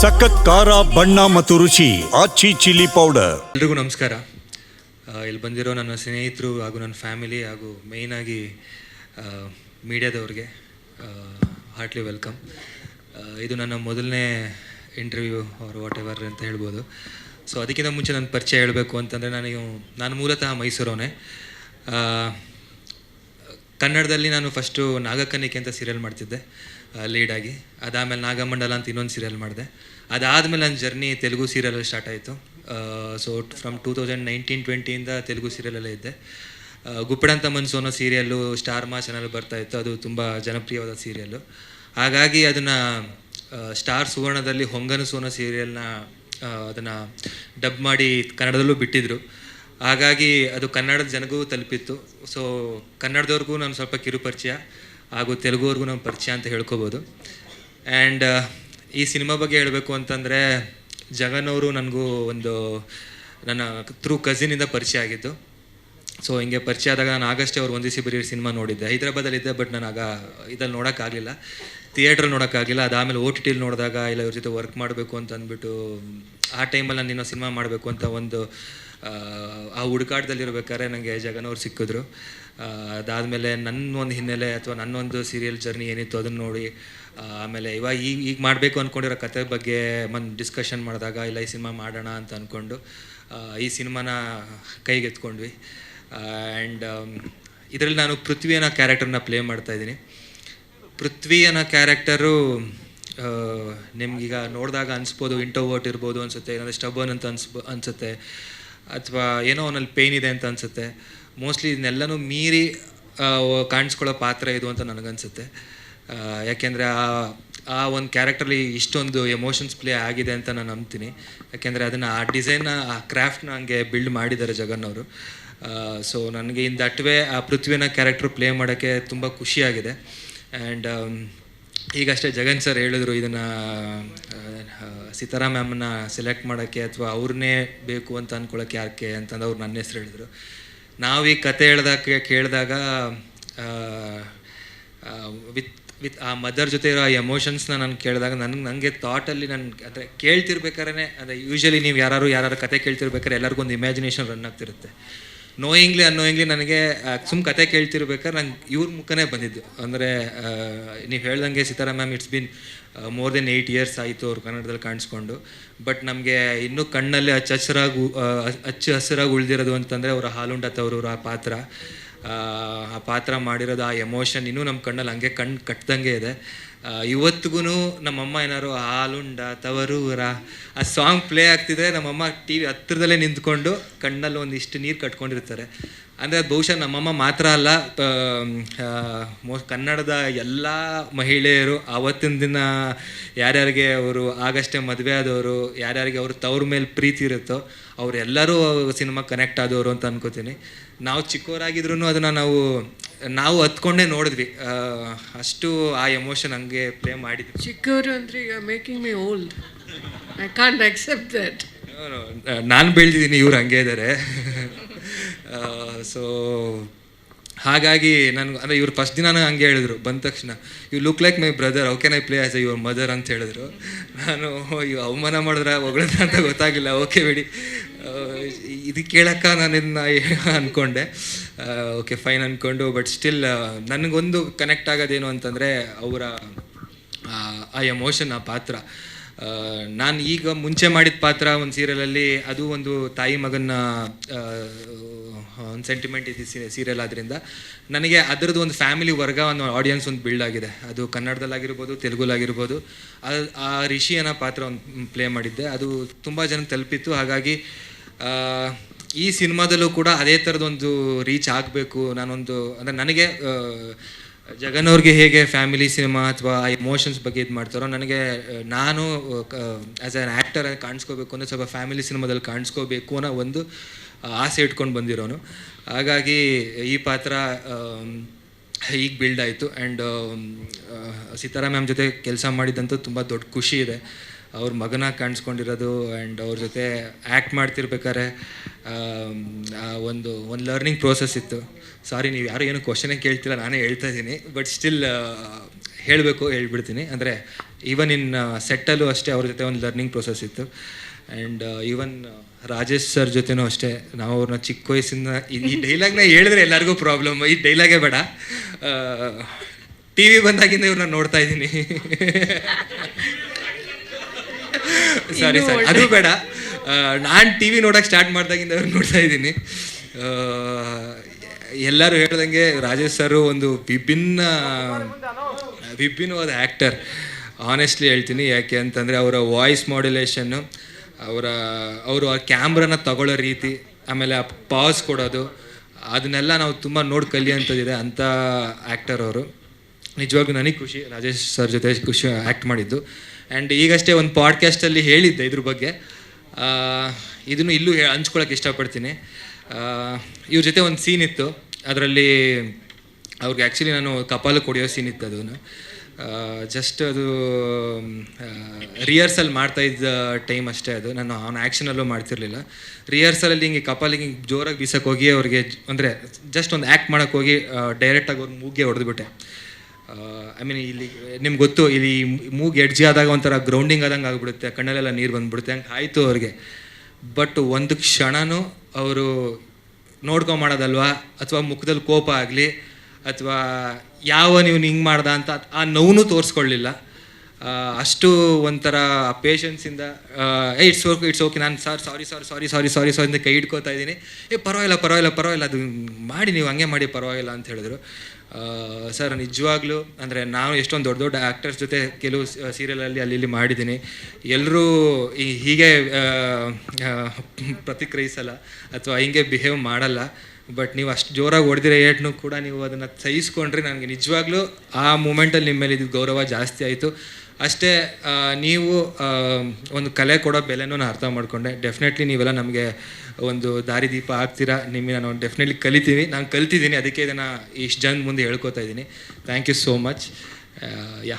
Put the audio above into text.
ಸಖತ್ ಖಾರ, ಬಣ್ಣ ಮತ್ತು ರುಚಿ ಆಚಿ ಚಿಲ್ಲಿ ಪೌಡರ್ ಎಲ್ರಿಗೂ ನಮಸ್ಕಾರ. ಇಲ್ಲಿ ಬಂದಿರೋ ನನ್ನ ಸ್ನೇಹಿತರು ಹಾಗೂ ನನ್ನ ಫ್ಯಾಮಿಲಿ ಹಾಗೂ ಮೇಯ್ನಾಗಿ ಮೀಡಿಯಾದವ್ರಿಗೆ ಹಾರ್ಟ್ಲಿ ವೆಲ್ಕಮ್ ಇದು ನನ್ನ ಮೊದಲನೇ ಇಂಟರ್ವ್ಯೂ ಅವ್ರ ವಾಟ್ ಎವರ್ ಅಂತ ಹೇಳ್ಬೋದು. ಸೊ ಅದಕ್ಕಿಂತ ಮುಂಚೆ ನನ್ನ ಪರಿಚಯ ಹೇಳಬೇಕು ಅಂತಂದರೆ ನನಗೆ ನಾನು ಮೂಲತಃ ಮೈಸೂರವನೇ. ಕನ್ನಡದಲ್ಲಿ ನಾನು ಫಸ್ಟು ನಾಗಕನ್ನಿಕೆ ಅಂತ ಸೀರಿಯಲ್ ಮಾಡ್ತಿದ್ದೆ ಲೀಡಾಗಿ ಅದಾದಮೇಲೆ ನಾಗಮಂಡಲ ಅಂತ ಇನ್ನೊಂದು ಸೀರಿಯಲ್ ಮಾಡಿದೆ. ಅದಾದಮೇಲೆ ನನ್ನ ಜರ್ನಿ ತೆಲುಗು ಸೀರಿಯಲಲ್ಲಿ ಸ್ಟಾರ್ಟ್ ಆಯಿತು. So from two thousand nineteen ಟ್ವೆಂಟಿಯಿಂದ Telugu ಸೀರಿಯಲಲ್ಲೇ ಇದ್ದೆ. ಗುಪ್ಪಡಂತ ಮನ್ಸು ಅನ್ನೋ ಸೀರಿಯಲ್ಲು ಸ್ಟಾರ್ ಮಾ ಚಾನಲ್ ಬರ್ತಾ ಇತ್ತು. ಅದು ತುಂಬ ಜನಪ್ರಿಯವಾದ ಸೀರಿಯಲ್ಲು ಹಾಗಾಗಿ ಅದನ್ನು ಸ್ಟಾರ್ ಸುವರ್ಣದಲ್ಲಿ ಹೊಂಗನಸು ಅನ್ನೋ ಸೀರಿಯಲ್ನ ಅದನ್ನು ಡಬ್ ಮಾಡಿ ಕನ್ನಡದಲ್ಲೂ ಬಿಟ್ಟಿದ್ರು. ಹಾಗಾಗಿ ಅದು ಕನ್ನಡದ ಜನಗೂ ತಲುಪಿತ್ತು. ಸೊ ಕನ್ನಡದವ್ರಿಗೂ ನಾನು ಸ್ವಲ್ಪ ಕಿರುಪರಿಚಯ ಹಾಗೂ ತೆಲುಗುವ್ರಿಗೂ ನಾನು ಪರಿಚಯ ಅಂತ ಹೇಳ್ಕೋಬೋದು. ಆ್ಯಂಡ್ ಈ ಸಿನಿಮಾ ಬಗ್ಗೆ ಹೇಳಬೇಕು ಅಂತಂದರೆ ಜಗನ್ ಅವರು ನನಗೂ ಒಂದು ನನ್ನ ಥ್ರೂ ಕಸಿನಿಂದ ಪರಿಚಯ ಆಗಿದ್ದು. ಸೊ ಹಿಂಗೆ ಪರಿಚಯ ಆದಾಗ ನಾನು ಆಗಷ್ಟೇ ಅವ್ರು ಒಂದಿಸಿ ಬರೀ ಸಿನಿಮಾ ನೋಡಿದ್ದೆ. ಹೈದ್ರಾಬಾದಲ್ಲಿದ್ದೆ ಬಟ್ ನಾನು ಆಗ ಇದಲ್ಲಿ ನೋಡೋಕ್ಕಾಗಲಿಲ್ಲ. ಥಿಯೇಟ್ರಲ್ಲಿ ನೋಡೋಕ್ಕಾಗಿಲ್ಲ ಅದಾದಮೇಲೆ ಒ ಟಿ ಟಿಲಿ ನೋಡಿದಾಗ, ಇಲ್ಲ, ಇವ್ರ ಜೊತೆ ವರ್ಕ್ ಮಾಡಬೇಕು ಅಂತ ಅಂದ್ಬಿಟ್ಟು, ಆ ಟೈಮಲ್ಲಿ ನಾನು ಇನ್ನೂ ಸಿನಿಮಾ ಮಾಡಬೇಕು ಅಂತ ಒಂದು ಆ, ಹುಡುಕಾಟದಲ್ಲಿರ್ಬೇಕಾದ್ರೆ ನನಗೆ ಜಗನವ್ರು ಸಿಕ್ಕಿದ್ರು. ಅದಾದಮೇಲೆ ನನ್ನ ಒಂದು ಹಿನ್ನೆಲೆ ಅಥವಾ ನನ್ನೊಂದು ಸೀರಿಯಲ್ ಜರ್ನಿ ಏನಿತ್ತು ಅದನ್ನು ನೋಡಿ ಆಮೇಲೆ ಇವಾಗ ಈಗ ಈಗ ಮಾಡಬೇಕು ಅಂದ್ಕೊಂಡಿರೋ ಕತೆ ಬಗ್ಗೆ ಒಂದು ಡಿಸ್ಕಷನ್ ಮಾಡಿದಾಗ ಇಲ್ಲ ಈ ಸಿನಿಮಾ ಮಾಡೋಣ ಅಂತ ಅಂದ್ಕೊಂಡು ಈ ಸಿನಿಮಾನ ಕೈಗೆತ್ಕೊಂಡ್ವಿ. ಆ್ಯಂಡ್ ಇದರಲ್ಲಿ ನಾನು ಪೃಥ್ವಿ ಅನ್ನೋ ಕ್ಯಾರೆಕ್ಟರ್ನ ಪ್ಲೇ ಮಾಡ್ತಾ ಇದ್ದೀನಿ. ಪೃಥ್ವಿ ಅನ್ನೋ ಕ್ಯಾರೆಕ್ಟರು ನಿಮ್ಗೀಗ ನೋಡಿದಾಗ ಅನಿಸ್ಬೋದು ಇಂಟೋವರ್ಟ್ ಇರ್ಬೋದು ಅನಿಸುತ್ತೆ ಇಲ್ಲಾಂದರೆ ಸ್ಟಬನ್ ಅಂತ ಅನ್ಸ್ಬೋ ಅನಿಸುತ್ತೆ. ಅಥವಾ ಏನೋ ಅವನಲ್ಲಿ ಪೇಯ್ನ್ ಇದೆ ಅಂತ ಅನಿಸುತ್ತೆ. ಮೋಸ್ಟ್ಲಿ ಇದನ್ನೆಲ್ಲನೂ ಮೀರಿ ಕಾಣಿಸ್ಕೊಳ್ಳೋ ಪಾತ್ರ ಇದು ಅಂತ ನನಗನ್ಸುತ್ತೆ. ಯಾಕೆಂದರೆ ಆ ಆ ಒಂದು ಕ್ಯಾರೆಕ್ಟ್ರಲ್ಲಿ ಇಷ್ಟೊಂದು ಎಮೋಷನ್ಸ್ ಪ್ಲೇ ಆಗಿದೆ ಅಂತ ನಾನು ನಂಬ್ತೀನಿ. ಯಾಕೆಂದರೆ ಅದನ್ನು ಆ ಡಿಸೈನ್ನ ಆ ಕ್ರಾಫ್ಟ್ನ ಹಂಗೆ ಬಿಲ್ಡ್ ಮಾಡಿದ್ದಾರೆ ಜಗನ್ ಅವರು. ಸೊ ನನಗೆ ಇನ್ ದಟ್ ವೇ ಆ ಪೃಥ್ವಿನ ಕ್ಯಾರೆಕ್ಟ್ರ್ ಪ್ಲೇ ಮಾಡೋಕ್ಕೆ ತುಂಬ ಖುಷಿಯಾಗಿದೆ. ಆ್ಯಂಡ್ ಈಗಷ್ಟೇ ಜಗನ್ ಸರ್ ಹೇಳಿದ್ರು ಇದನ್ನು ಸೀತಾರಾಮ್ ಮ್ಯಾಮನ್ನ ಸೆಲೆಕ್ಟ್ ಮಾಡೋಕ್ಕೆ ಅಥವಾ ಅವ್ರನ್ನೇ ಬೇಕು ಅಂತ ಅಂದ್ಕೊಳ್ಳೋಕೆ ಯಾಕೆ ಅಂತಂದು ಅವ್ರು ನನ್ನ ಹೆಸರು ಹೇಳಿದ್ರು. ನಾವು ಈ ಕತೆ ಹೇಳ್ದಾಗ, ಕೇಳಿದಾಗ ವಿತ್ ವಿತ್ ಆ ಮದರ್ ಜೊತೆ ಇರೋ ಆ ಎಮೋಷನ್ಸ್ನ ನಾನು ಕೇಳಿದಾಗ ನನಗೆ ನನಗೆ ಥಾಟಲ್ಲಿ ನಾನು, ಅಂದರೆ ಕೇಳ್ತಿರ್ಬೇಕಾದ್ರೆ ಅಂದರೆ ಯೂಶ್ವಲಿ ನೀವು ಯಾರು ಯಾರು ಕತೆ ಕೇಳ್ತಿರ್ಬೇಕಾದ್ರೆ ಎಲ್ಲರಿಗೂ ಒಂದು ಇಮ್ಯಾಜಿನೇಷನ್ ರನ್ ಆಗ್ತಿರುತ್ತೆ. ನೋಯಿಂಗ್ಲಿ ಅನ್ನೋಯಿಂಗ್ಲಿ ನನಗೆ ಸುಮ್ಮ ಕತೆ ಕೇಳ್ತಿರ್ಬೇಕಾದ್ರೆ ನಂಗೆ ಇವ್ರ ಮುಖನೇ ಬಂದಿದ್ದು. ಅಂದರೆ ನೀವು ಹೇಳ್ದಂಗೆ Sitaram ma'am it's been more than eight years ಆಯಿತು ಅವ್ರು ಕನ್ನಡದಲ್ಲಿ ಕಾಣಿಸ್ಕೊಂಡು. ಬಟ್ ನಮಗೆ ಇನ್ನೂ ಕಣ್ಣಲ್ಲಿ ಹಚ್ಚ ಹಸಿರಾಗಿ ಅಚ್ಚ ಹಸಿರಾಗಿ ಉಳಿದಿರೋದು ಅಂತಂದರೆ ಅವರ ಹಾಲುಂಡ ತವರು ಆ ಪಾತ್ರ. ಆ, ಪಾತ್ರ ಮಾಡಿರೋದು ಆ ಎಮೋಷನ್ ಇನ್ನೂ ನಮ್ಮ ಕಣ್ಣಲ್ಲಿ ಹಂಗೆ ಕಣ್ಣು ಕಟ್ಟದಂಗೆ ಇದೆ. ಇವತ್ತಿಗೂ ನಮ್ಮಮ್ಮ ಏನಾದ್ರು ಹಾಲುಂಡ ತವರೂರ. ಆ ಸಾಂಗ್ ಪ್ಲೇ ಆಗ್ತಿದ್ರೆ ನಮ್ಮಮ್ಮ ಟಿ ವಿ ಹತ್ತಿರದಲ್ಲೇ ನಿಂತ್ಕೊಂಡು ಕಣ್ಣಲ್ಲಿ ಒಂದಿಷ್ಟು ನೀರು ಕಟ್ಕೊಂಡಿರ್ತಾರೆ. ಅಂದರೆ ಅದು ಬಹುಶಃ ನಮ್ಮಮ್ಮ ಮಾತ್ರ ಅಲ್ಲ ಕನ್ನಡದ ಎಲ್ಲ ಮಹಿಳೆಯರು ಆವತ್ತಿನ ದಿನ ಯಾರ್ಯಾರಿಗೆ ಅವರು ಆಗಷ್ಟೇ ಮದುವೆ ಆದವರು ಯಾರ್ಯಾರಿಗೆ ಅವರು ತವ್ರ ಮೇಲೆ ಪ್ರೀತಿ ಇರುತ್ತೋ ಅವರೆಲ್ಲರೂ ಸಿನಿಮಾ ಕನೆಕ್ಟ್ ಆದವರು ಅಂತ ಅನ್ಕೋತೀನಿ. ನಾವು ಚಿಕ್ಕವರಾಗಿದ್ರು ಅದನ್ನು ನಾವು ನಾವು ಹತ್ಕೊಂಡೇ ನೋಡಿದ್ವಿ. ಅಷ್ಟು ಆ ಎಮೋಷನ್ ಹಂಗೆ ಪ್ಲೇ ಮಾಡಿದ್ವಿ. ಚಿಕ್ಕವರು ಅಂದ್ರೆ ಈಗ making me old I can't accept that ನಾನು ಬೆಳೆದಿದ್ದೀನಿ ಇವ್ರು ಹಂಗೆ ಇದ್ದಾರೆ ಸೊ ಹಾಗಾಗಿ ನನಗೆ ಅಂದರೆ ಇವ್ರು ಫಸ್ಟ್ ದಿನ ಹಂಗೆ ಹೇಳಿದ್ರು ಬಂದ ತಕ್ಷಣ you look like my brother how can I play as your mother ಅಂತ ಹೇಳಿದ್ರು. ನಾನು ಇವ್ ಅವಮಾನ ಮಾಡಿದ್ರೆ ಹೊಗಳ ಅಂತ ಗೊತ್ತಾಗಿಲ್ಲ ಓಕೆ ಬಿಡಿ. ಇದು ಕೇಳಕ್ಕ ನಾನು ಇದನ್ನ ಅಂದ್ಕೊಂಡೆ ಓಕೆ ಫೈನ್ ಅಂದ್ಕೊಂಡು ಬಟ್ ಸ್ಟಿಲ್ ನನಗೊಂದು ಕನೆಕ್ಟ್ ಆಗೋದೇನು ಅಂತಂದರೆ ಅವರ, ಆ ಎಮೋಷನ್ ಆ ಪಾತ್ರ. ನಾನು ಈಗ ಮುಂಚೆ ಮಾಡಿದ ಪಾತ್ರ ಒಂದು ಸೀರಿಯಲಲ್ಲಿ ಅದು ಒಂದು ತಾಯಿ ಮಗನ ಒಂದು ಸೆಂಟಿಮೆಂಟ್ ಇದೆ ಸೀರಿಯಲ್ ಆದ್ರಿಂದ. ನನಗೆ ಅದರದ್ದು ಒಂದು ಫ್ಯಾಮಿಲಿ ವರ್ಗ, ಒಂದು ಆಡಿಯನ್ಸ್ ಒಂದು ಬಿಲ್ಡ್ ಆಗಿದೆ. ಅದು ಕನ್ನಡದಲ್ಲಾಗಿರ್ಬೋದು ತೆಲುಗುಲಾಗಿರ್ಬೋದು ಆ ರಿಷಿ ಅನ್ನೋ ಪಾತ್ರ ಒಂದು ಪ್ಲೇ ಮಾಡಿದ್ದೆ. ಅದು ತುಂಬ ಜನ ತಲುಪಿತ್ತು. ಹಾಗಾಗಿ ಈ ಸಿನಿಮಾದಲ್ಲೂ ಕೂಡ ಅದೇ ಥರದೊಂದು ರೀಚ್ ಆಗಬೇಕು. ನಾನೊಂದು, ಅಂದರೆ ನನಗೆ ಜಗನ್ನವ್ರಿಗೆ ಹೇಗೆ ಫ್ಯಾಮಿಲಿ ಸಿನಿಮಾ ಅಥವಾ ಆ ಎಮೋಷನ್ಸ್ ಬಗ್ಗೆ ಇದು ಮಾಡ್ತಾರೋ, ನನಗೆ ನಾನು ಆ್ಯಸ್ ಆ್ಯನ್ ಆ್ಯಕ್ಟರ್ ಕಾಣಿಸ್ಕೋಬೇಕು ಅಂದರೆ ಸ್ವಲ್ಪ ಫ್ಯಾಮಿಲಿ ಸಿನಿಮಾದಲ್ಲಿ ಕಾಣಿಸ್ಕೋಬೇಕು ಅನ್ನೋ ಒಂದು ಆಸೆ ಇಟ್ಕೊಂಡು ಬಂದಿರೋನು. ಹಾಗಾಗಿ ಈ ಪಾತ್ರ ಈಗ ಬಿಲ್ಡ್ ಆಯಿತು. ಆ್ಯಂಡ್ ಸೀತಾರಾಮ್ ಮ್ಯಾಮ್ ಜೊತೆ ಕೆಲಸ ಮಾಡಿದ್ದಂತೂ ತುಂಬ ದೊಡ್ಡ ಖುಷಿ ಇದೆ. ಅವ್ರ ಮಗನಾಗಿ ಕಾಣಿಸ್ಕೊಂಡಿರೋದು ಆ್ಯಂಡ್ ಅವ್ರ ಜೊತೆ ಆ್ಯಕ್ಟ್ ಮಾಡ್ತಿರ್ಬೇಕಾದ್ರೆ ಒಂದು ಒಂದು ಲರ್ನಿಂಗ್ ಪ್ರೋಸೆಸ್ ಇತ್ತು. ಸಾರಿ ನೀವು ಯಾರು ಏನು ಕ್ವಶನೇ ಕೇಳ್ತಿಲ್ಲ, ನಾನೇ ಹೇಳ್ತಾ ಇದ್ದೀನಿ. ಬಟ್ ಸ್ಟಿಲ್ ಹೇಳಬೇಕು, ಹೇಳ್ಬಿಡ್ತೀನಿ. ಅಂದರೆ ಈವನ್ ಇನ್ ಸೆಟ್ಟಲ್ಲೂ ಅಷ್ಟೇ ಅವ್ರ ಜೊತೆ ಒಂದು ಲರ್ನಿಂಗ್ ಪ್ರೊಸೆಸ್ ಇತ್ತು. ಆ್ಯಂಡ್ ಈವನ್ ರಾಜೇಶ್ ಸರ್ ಜೊತೆನೂ ಅಷ್ಟೇ. ನಾವು ಅವ್ರನ್ನ ಚಿಕ್ಕ ವಯಸ್ಸಿಂದ, ಈ ಡೈಲಾಗ್ನ ಹೇಳಿದ್ರೆ ಎಲ್ಲರಿಗೂ ಪ್ರಾಬ್ಲಮ್ ಈ ಡೈಲಾಗೇ ಬೇಡ. ಟಿ ವಿ ಬಂದಾಗಿಂದ ಇವ್ರನ್ನ ನೋಡ್ತಾ ಇದ್ದೀನಿ. ಸಾರಿ ಸಾರಿ ಅದು ಬೇಡ. ನಾನು ಟಿ ವಿ ನೋಡೋಕೆ ಸ್ಟಾರ್ಟ್ ಮಾಡ್ದಾಗಿಂದ ನೋಡ್ತಾ ಇದ್ದೀನಿ. ಎಲ್ಲರೂ ಹೇಳ್ದಂಗೆ ರಾಜೇಶ್ ಸರು ಒಂದು ವಿಭಿನ್ನ ವಿಭಿನ್ನವಾದ ಆ್ಯಕ್ಟರ್ ಆನೆಸ್ಟ್ಲಿ ಹೇಳ್ತೀನಿ ಯಾಕೆ ಅಂತಂದರೆ ಅವರ ವಾಯ್ಸ್ ಮಾಡ್ಯುಲೇಷನ್ನು ಅವರ ಅವರು ಆ ಕ್ಯಾಮ್ರಾನ ತಗೊಳ್ಳೋ ರೀತಿ ಆಮೇಲೆ ಆ ಪಾಸ್ ಕೊಡೋದು ಅದನ್ನೆಲ್ಲ ನಾವು ತುಂಬ ನೋಡಿ ಕಲಿಯೋಂಥದ್ದಿದೆ ಅಂಥ ಆ್ಯಕ್ಟರ್ ಅವರು. ನಿಜವಾಗ್ಲೂ ನನಗೆ ಖುಷಿ ರಾಜೇಶ್ ಸರ್ ಜೊತೆ ಖುಷಿ ಆ್ಯಕ್ಟ್ ಮಾಡಿದ್ದು. ಆ್ಯಂಡ್ ಈಗಷ್ಟೇ ಒಂದು ಪಾಡ್ಕ್ಯಾಸ್ಟಲ್ಲಿ ಹೇಳಿದ್ದೆ ಇದ್ರ ಬಗ್ಗೆ. ಇದನ್ನು ಇಲ್ಲೂ ಹಂಚ್ಕೊಳಕ್ಕೆ ಇಷ್ಟಪಡ್ತೀನಿ. ಇವ್ರ ಜೊತೆ ಒಂದು ಸೀನ್ ಇತ್ತು. ಅದರಲ್ಲಿ ಅವ್ರಿಗೆ ಆ್ಯಕ್ಚುಲಿ ನಾನು ಕಪಾಲು ಕೊಡಿಯೋ ಸೀನ್ ಇತ್ತು ಅದನ್ನು ಜಸ್ಟ್ ಅದು ರಿಹರ್ಸಲ್ ಮಾಡ್ತಾ ಇದ್ದ ಟೈಮ್ ಅಷ್ಟೇ ಅದು. ನಾನು ಅವನ ಆ್ಯಕ್ಷನಲ್ಲೂ ಮಾಡ್ತಿರ್ಲಿಲ್ಲ. ರಿಹರ್ಸಲಲ್ಲಿ ಹಿಂಗೆ ಕಪಾಲಿಗೆ ಹಿಂಗೆ ಜೋರಾಗಿ ಬೀಸಕ್ಕೆ ಹೋಗಿ ಅವ್ರಿಗೆ ಅಂದರೆ ಜಸ್ಟ್ ಒಂದು ಆ್ಯಕ್ಟ್ ಮಾಡೋಕ್ಕೋಗಿ ಡೈರೆಕ್ಟಾಗಿ ಅವ್ರ ಮೂಗ್ಗೆ ಹೊಡೆದ್ಬಿಟ್ಟೆ. ಐ ಮೀನ್ ಇಲ್ಲಿ, ನಿಮ್ಗೆ ಗೊತ್ತು, ಇಲ್ಲಿ ಮೂಗ್ ಎಡ್ಜಿ ಆದಾಗ ಒಂಥರ ಗ್ರೌಂಡಿಂಗ್ ಆದಂಗೆ ಆಗಿಬಿಡುತ್ತೆ, ಕಣ್ಣಲ್ಲೆಲ್ಲ ನೀರು ಬಂದ್ಬಿಡುತ್ತೆ, ಹಂಗೆ ಆಯಿತು ಅವ್ರಿಗೆ. ಬಟ್ ಒಂದು ಕ್ಷಣನೂ ಅವರು ನೋಡ್ಕೊಂಡು ಮಾಡೋದಲ್ವಾ? ಅಥವಾ ಮುಖದಲ್ಲಿ ಕೋಪ ಆಗಲಿ, ಅಥವಾ ಯಾವ ನೀವು ಹಿಂಗೆ ಮಾಡ್ದ ಅಂತ ಆ ನೋವು ತೋರಿಸ್ಕೊಳ್ಳಿಲ್ಲ. ಅಷ್ಟು ಒಂಥರ ಪೇಷನ್ಸಿಂದ ಏ ಇಟ್ಸ್ ಓಕೆ ಇಟ್ಸ್ ಓಕೆ ನಾನು sir sorry sorry sorry sorry sorry sorry ಅಂತ ಕೈ ಇಟ್ಕೋತಾ ಇದ್ದೀನಿ. ಏ, ಪರವಾಗಿಲ್ಲ ಪರವಾಗಿಲ್ಲ ಪರವಾಗಿಲ್ಲ, ಅದು ಮಾಡಿ, ನೀವು ಹಂಗೆ ಮಾಡಿ, ಪರವಾಗಿಲ್ಲ ಅಂತ ಹೇಳಿದ್ರು. ಸರ್, ನಿಜವಾಗ್ಲೂ ಅಂದರೆ ನಾನು ಎಷ್ಟೊಂದು ದೊಡ್ಡ ದೊಡ್ಡ ಆ್ಯಕ್ಟರ್ಸ್ ಜೊತೆ ಕೆಲವು ಸೀರಿಯಲಲ್ಲಿ ಅಲ್ಲಿ ಇಲ್ಲಿ ಮಾಡಿದ್ದೀನಿ. ಎಲ್ಲರೂ ಹೀಗೆ ಪ್ರತಿಕ್ರಿಯಿಸಲ್ಲ ಅಥವಾ ಹಿಂಗೆ ಬಿಹೇವ್ ಮಾಡಲ್ಲ. ಬಟ್ ನೀವು ಅಷ್ಟು ಜೋರಾಗಿ ಹೊಡೆದಿರೋ ಏಟ್ನು ಕೂಡ ನೀವು ಅದನ್ನು ಸಹಿಸ್ಕೊಂಡ್ರೆ ನನಗೆ ನಿಜವಾಗ್ಲೂ ಆ ಮೂಮೆಂಟಲ್ಲಿ ನಿಮ್ಮ ಮೇಲೆ ಇದ್ದಿದ್ದು ಗೌರವ ಜಾಸ್ತಿ ಆಯಿತು. ಅಷ್ಟೇ ನೀವು ಒಂದು ಕಲೆ ಕೊಡೋ ಬೆಲೆನೂ ನಾನು ಅರ್ಥ ಮಾಡಿಕೊಂಡೆ. ಡೆಫಿನೆಟ್ಲಿ ನೀವೆಲ್ಲ ನಮಗೆ ಒಂದು ದಾರಿದೀಪ ಆಗ್ತೀರಾ ನಿಮಗೆ ನಾನು ಡೆಫಿನೆಟ್ಲಿ ಕಲಿತೀನಿ. ನಾನು ಕಲ್ತಿದ್ದೀನಿ. ಅದಕ್ಕೆ ಇದನ್ನು ಇಷ್ಟು ಜನ ಮುಂದೆ ಹೇಳ್ಕೊತಾ ಇದ್ದೀನಿ. Thank you so much yeah